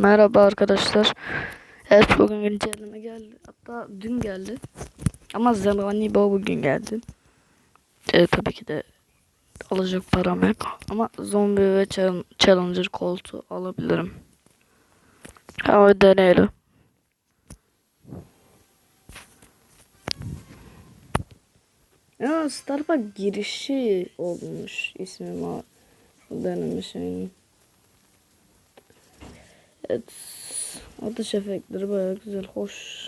Merhaba arkadaşlar. Evet bugün güncelleme geldi. Hatta dün geldi. Ama Zamani Bo bugün geldi. Evet tabii ki de alacak param yok. Ama zombi ve chal- challenger koltuğu alabilirim. Ama deneyelim. Ya Starbucks girişi olmuş ismi var. Deneme şeyinin. Evet. Atış efektleri baya güzel, hoş.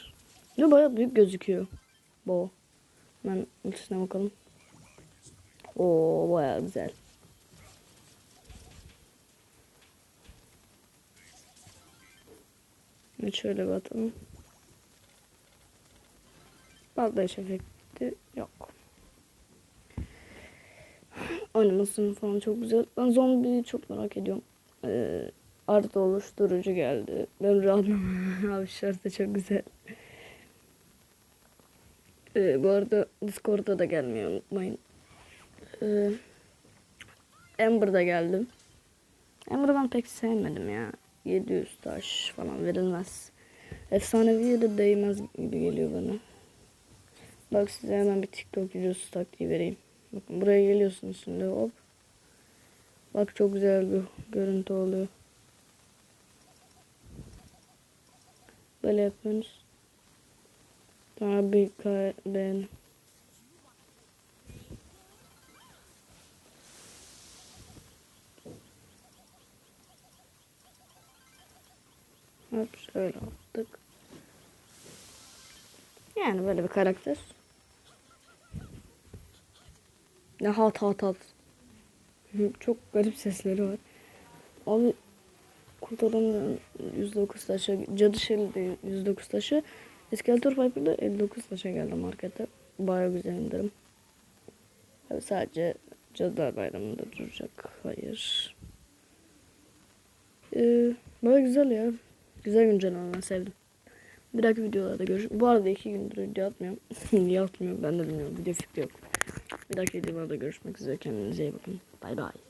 Ve baya büyük gözüküyor. Bu. Ben ultisine bakalım. Oo baya güzel. Evet şöyle bir atalım. Patlayış efekti yok. Animasyonu falan çok güzel. Ben zombiyi çok merak ediyorum. Ee, artı oluşturucu geldi. Ben rahatım. Abi şartı çok güzel. Ee, bu arada Discord'a da gelmeyi unutmayın. Ee, Amber'da geldim. Amber'ı ben pek sevmedim ya. 700 taş falan verilmez. Efsaneviye de değmez gibi geliyor bana. Bak size hemen bir TikTok videosu taktiği vereyim. Bakın buraya geliyorsunuz şimdi hop. Bak çok güzel bir görüntü oluyor. Böyle yapıyorsunuz. Sonra bir kare beğeni. Hop şöyle yaptık. Yani böyle bir karakter. Ne hat hat hat. Çok garip sesleri var. Abi kurtaranın 109 taşı, cadı şeli 109 taşı. İskeletor Piper'da 59 taşa geldi markete. Baya güzel indirim. Tabii sadece Cadılar Bayramı'nda duracak. Hayır. Ee, baya güzel ya. Güzel güncelleme ben sevdim. Bir dahaki videolarda görüşürüz. Bu arada iki gündür video atmıyorum. Niye atmıyorum ben de bilmiyorum. Video fikri yok. Bir dahaki videolarda görüşmek üzere. Kendinize iyi bakın. Bay bay.